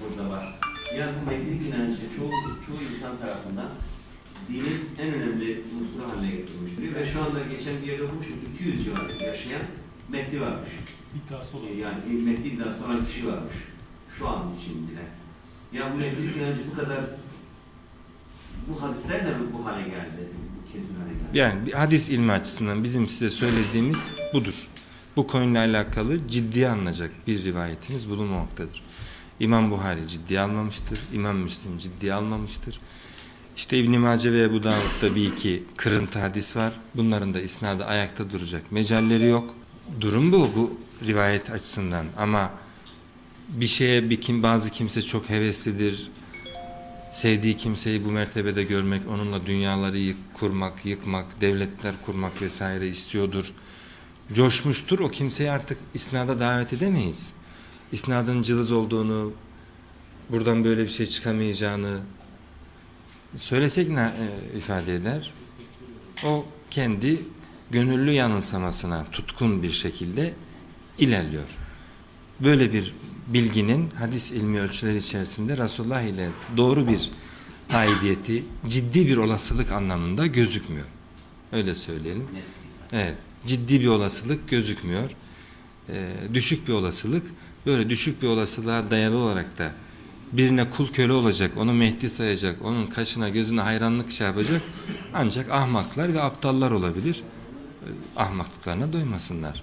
burada var. Yani bu Mehdilik inancı çoğu, çoğu insan tarafından dinin en önemli unsuru haline getirilmiştir. Ve şu anda geçen bir yerde okumuşum 200 civarında yaşayan Mehdi varmış. İddiası olan. Yani Mehdi iddiası olan kişi varmış. Şu an için bile. Ya bu Mehdilik inancı bu kadar bu hadislerle mi bu hale geldi? Bu kesin hale geldi. Yani bir hadis ilmi açısından bizim size söylediğimiz budur. Bu konuyla alakalı ciddiye alınacak bir rivayetimiz bulunmamaktadır. İmam Buhari ciddiye almamıştır. İmam Müslim ciddiye almamıştır. İşte İbn-i Mace ve Ebu Davud'da bir iki kırıntı hadis var. Bunların da isnadı ayakta duracak mecalleri yok. Durum bu, bu rivayet açısından. Ama bir şeye bir kim, bazı kimse çok heveslidir. Sevdiği kimseyi bu mertebede görmek, onunla dünyaları yık, kurmak, yıkmak, devletler kurmak vesaire istiyordur. Coşmuştur. O kimseyi artık isnada davet edemeyiz. İsnadın cılız olduğunu, buradan böyle bir şey çıkamayacağını söylesek ne e, ifade eder? O kendi gönüllü yanılsamasına tutkun bir şekilde ilerliyor. Böyle bir bilginin hadis ilmi ölçüleri içerisinde Resulullah ile doğru bir aidiyeti ciddi bir olasılık anlamında gözükmüyor. Öyle söyleyelim. Evet, ciddi bir olasılık gözükmüyor. Ee, düşük bir olasılık. Böyle düşük bir olasılığa dayalı olarak da birine kul köle olacak, onu Mehdi sayacak, onun kaşına gözüne hayranlık şey yapacak ancak ahmaklar ve aptallar olabilir. Ahmaklıklarına doymasınlar.